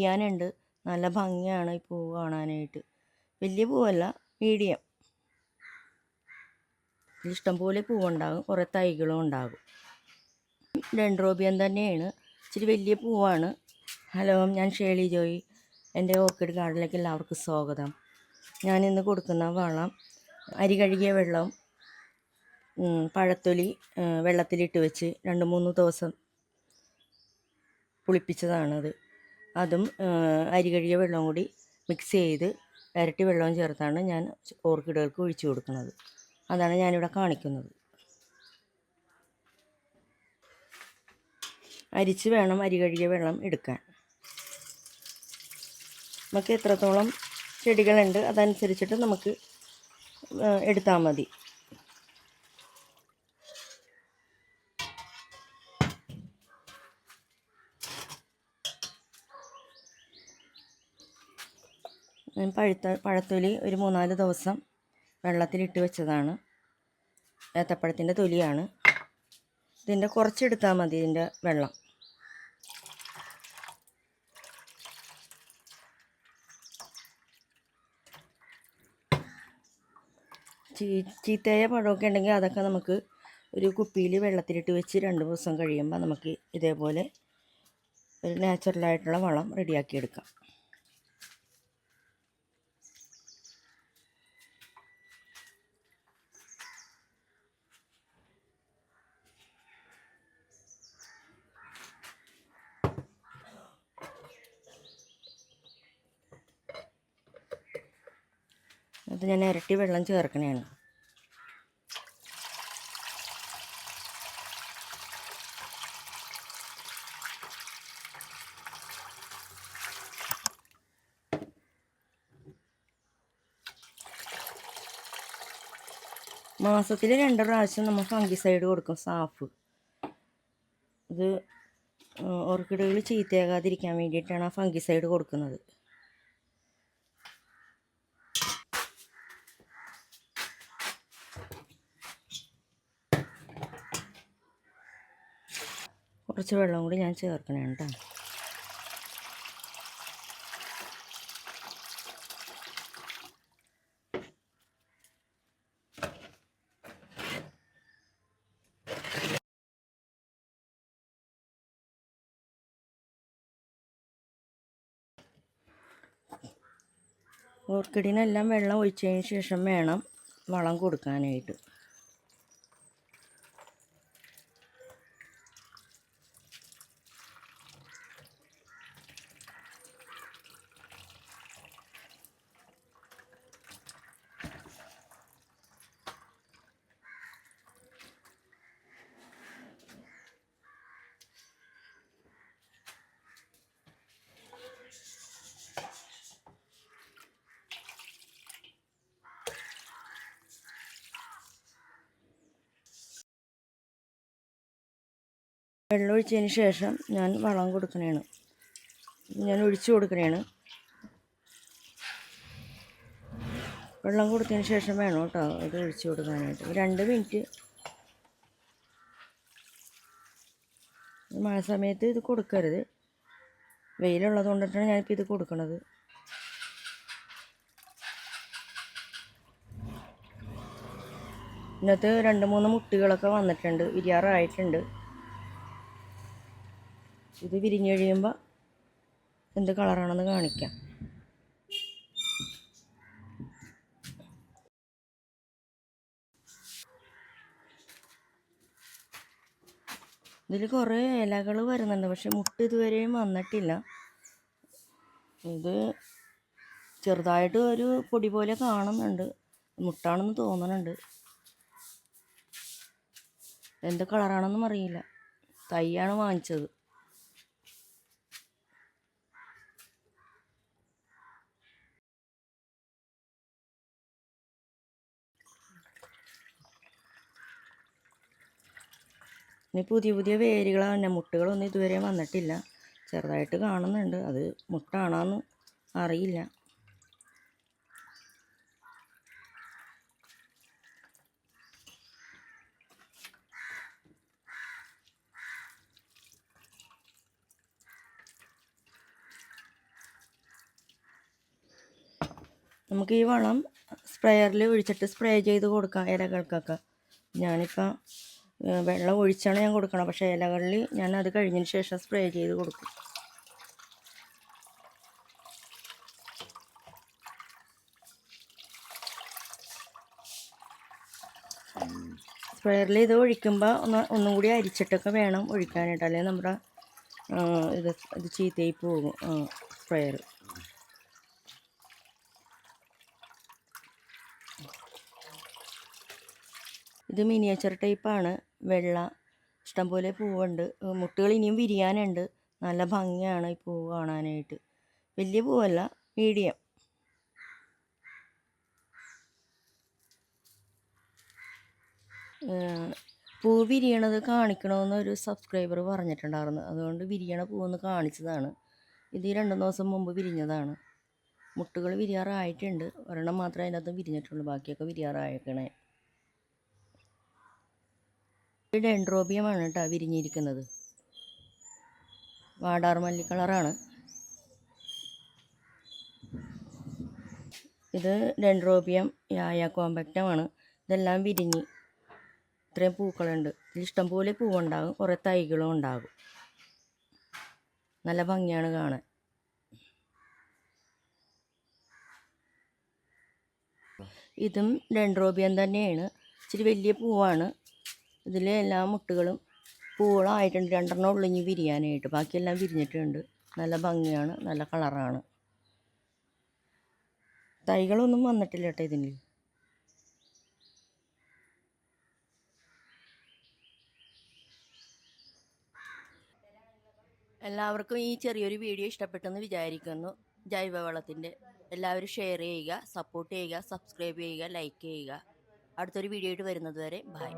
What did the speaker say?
ചെയ്യാനുണ്ട്. നല്ല ഭംഗിയാണ് ഈ പൂവ് കാണാനായിട്ട്. വലിയ പൂവല്ല മീഡിയം. ഇഷ്ടംപോലെ പൂവുണ്ടാകും കുറേ തൈകളും ഉണ്ടാകും. ഡെൻഡ്രോബിയം തന്നെയാണ്. ഇച്ചിരി വലിയ പൂവാണ്. ഹലോ ഞാൻ ഷേളി ജോയി. എന്റെ ഓർക്കിഡ് ഗാർഡനിലേക്ക് എല്ലാവർക്കും സ്വാഗതം. ഞാൻ ഇന്ന് കൊടുക്കുന്ന വളം അരി കഴുകിയ വെള്ളം പഴത്തൊലി വെള്ളത്തിലിട്ട് വെച്ച് രണ്ട് മൂന്ന് ദിവസം പുളിപ്പിച്ചതാണത്. അതും അരി കഴുകിയ വെള്ളവും കൂടി മിക്സ് ചെയ്ത് ഇരട്ടി വെള്ളവും ചേർത്താണ് ഞാൻ ഓർക്കിഡുകൾക്ക് ഒഴിച്ചു കൊടുക്കുന്നത്. അതാണ് ഞാനിവിടെ കാണിക്കുന്നത്. അരിച്ച് വേണം അരി കഴുകിയ വെള്ളം എടുക്കാൻ. നമുക്ക് എത്രത്തോളം ചെടികളുണ്ട് അതനുസരിച്ചിട്ട് നമുക്ക് എടുത്താൽ മതി. ഞാൻ പഴുത്ത പഴത്തൊലി ഒരു മൂന്നാൽ ദിവസം വെള്ളത്തിലിട്ട് വെച്ചതാണ്. ഏത്തപ്പഴത്തിന്റെ തൊലിയാണ്. ഇതിന്റെ കുറച്ചെടുത്താൽ മതി ഇതിന്റെ വെള്ളം. ചീ ചീത്തയായ പഴമൊക്കെ ഉണ്ടെങ്കിൽ അതൊക്കെ നമുക്ക് ഒരു കുപ്പിയിൽ വെള്ളത്തിലിട്ട് വെച്ച് രണ്ട് ദിവസം കഴിയുമ്പോൾ നമുക്ക് ഇതേപോലെ ഒരു നാച്ചുറലായിട്ടുള്ള വളം റെഡിയാക്കി എടുക്കാം അത് ഞാൻ ഇരട്ടി വെള്ളം ചേർക്കണതാണ് മാസത്തിൽ രണ്ട് പ്രാവശ്യം നമ്മൾ ഫംഗിസൈഡ് കൊടുക്കും സാഫ്. ഇത് ഓർക്കിഡുകൾ ചീത്തയാകാതിരിക്കാൻ വേണ്ടിയിട്ടാണ് ആ ഫംഗിസൈഡ് കൊടുക്കുന്നത്. കുറച്ച് വെള്ളം കൂടി ഞാൻ ചേർക്കണേ കേട്ടോ. ഓർക്കിഡിനെല്ലാം വെള്ളം ഒഴിച്ചതിന് ശേഷം വേണം വളം കൊടുക്കാനായിട്ട്. വെള്ളം ഒഴിച്ചതിന് ശേഷം ഞാൻ വളം കൊടുക്കണേണ്. ഞാൻ ഒഴിച്ചു കൊടുക്കണേണ്. വെള്ളം കൊടുത്തതിന് ശേഷം വേണം കേട്ടോ ഇത് ഒഴിച്ചു കൊടുക്കാനായിട്ട്. രണ്ട് മിനിറ്റ്. മഴ സമയത്ത് ഇത് കൊടുക്കരുത്. വെയിലുള്ളത് കൊണ്ടിട്ടാണ് ഞാനിപ്പോൾ ഇത് കൊടുക്കണത്. ഇന്നത്തെ രണ്ട് മൂന്ന് മുട്ടികളൊക്കെ വന്നിട്ടുണ്ട്. വിരിയാറായിട്ടുണ്ട്. ഇത് വിരിഞ്ഞ് കഴിയുമ്പോൾ എന്ത് കളറാണെന്ന് കാണിക്കാം. ഇതിൽ കുറേ ഇലകൾ വരുന്നുണ്ട് പക്ഷെ മുട്ട് ഇതുവരെയും വന്നിട്ടില്ല. ഇത് ചെറുതായിട്ട് ഒരു പൊടി പോലെ കാണുന്നുണ്ട് മുട്ടാണെന്ന് തോന്നുന്നുണ്ട് എന്ത് കളറാണെന്നും അറിയില്ല. തൈയാണ് വാങ്ങിച്ചത്. ഇനി പുതിയ പുതിയ വേരുകളാണ് തന്നെ മുട്ടുകളൊന്നും ഇതുവരെ വന്നിട്ടില്ല. ചെറുതായിട്ട് കാണുന്നുണ്ട്. അത് മുട്ടാണോന്ന് അറിയില്ല. നമുക്ക് ഈ വളം സ്പ്രെയറിൽ ഒഴിച്ചിട്ട് സ്പ്രേ ചെയ്ത് കൊടുക്കാം ഇലകൾക്കൊക്കെ. ഞാനിപ്പോൾ വെള്ളം ഒഴിച്ചാണ് ഞാൻ കൊടുക്കണം പക്ഷേ ഇലകളിൽ ഞാൻ അത് കഴിഞ്ഞതിന് ശേഷം സ്പ്രേ ചെയ്ത് കൊടുക്കും. സ്പ്രെയറിൽ ഇത് ഒഴിക്കുമ്പോൾ ഒന്ന് ഒന്നും കൂടി അരിച്ചിട്ടൊക്കെ വേണം ഒഴിക്കാനായിട്ട്. അല്ലെങ്കിൽ നമ്മുടെ ഇത് ഇത് ചീത്തയായി പോകും സ്പ്രെയർ. ഇത് മിനിയേച്ചർ ടൈപ്പാണ് വെള്ള ഇഷ്ടംപോലെ പൂവുണ്ട്. മുട്ടുകൾ ഇനിയും വിരിയാനുണ്ട്. നല്ല ഭംഗിയാണ് ഈ പൂവ് കാണാനായിട്ട്. വലിയ പൂവല്ല മീഡിയം. പൂ വിരിയണത് കാണിക്കണമെന്ന് ഒരു സബ്സ്ക്രൈബർ പറഞ്ഞിട്ടുണ്ടായിരുന്നു. അതുകൊണ്ട് വിരിയണ പൂവെന്ന് കാണിച്ചതാണ്. ഇത് രണ്ടു ദിവസം മുമ്പ് വിരിഞ്ഞതാണ്. മുട്ടുകൾ വിരിയാറായിട്ടുണ്ട്. ഒരെണ്ണം മാത്രമേ അതിനകത്ത് വിരിഞ്ഞിട്ടുള്ളൂ. ബാക്കിയൊക്കെ വിരിയാറായേക്കണേ. ഡെൻഡ്രോബിയമാണ് കേട്ടോ വിരിഞ്ഞിരിക്കുന്നത്. വാടാർ മല്ലി കളറാണ്. ഇത് ഡെൻഡ്രോബിയം യായ കോമ്പാക്റ്റമാണ്. ഇതെല്ലാം വിരിഞ്ഞ് ഇത്രയും പൂക്കളുണ്ട്. ഇതിൽ ഇഷ്ടംപോലെ പൂവുണ്ടാകും. കുറേ തൈകളും ഉണ്ടാകും. നല്ല ഭംഗിയാണ് കാണാൻ. ഇതും ഡെൻഡ്രോബിയം തന്നെയാണ്. ഇച്ചിരി വലിയ പൂവാണ്. ഇതിൽ എല്ലാ മുട്ടുകളും പൂവുകളായിട്ടുണ്ട് രണ്ടെണ്ണം ഉള്ളു ഇനി വിരിയാനായിട്ട് ബാക്കിയെല്ലാം വിരിഞ്ഞിട്ടുണ്ട്. നല്ല ഭംഗിയാണ്. നല്ല കളറാണ്. തൈകളൊന്നും വന്നിട്ടില്ല കേട്ടോ ഇതിന്. എല്ലാവർക്കും ഈ ചെറിയൊരു വീഡിയോ ഇഷ്ടപ്പെട്ടെന്ന് വിചാരിക്കുന്നു. ജൈവവളത്തിന്റെ എല്ലാവരും ഷെയർ ചെയ്യുക സപ്പോർട്ട് ചെയ്യുക സബ്സ്ക്രൈബ് ചെയ്യുക ലൈക്ക് ചെയ്യുക. അടുത്തൊരു വീഡിയോ ആയിട്ട് വരുന്നത് വരെ ബൈ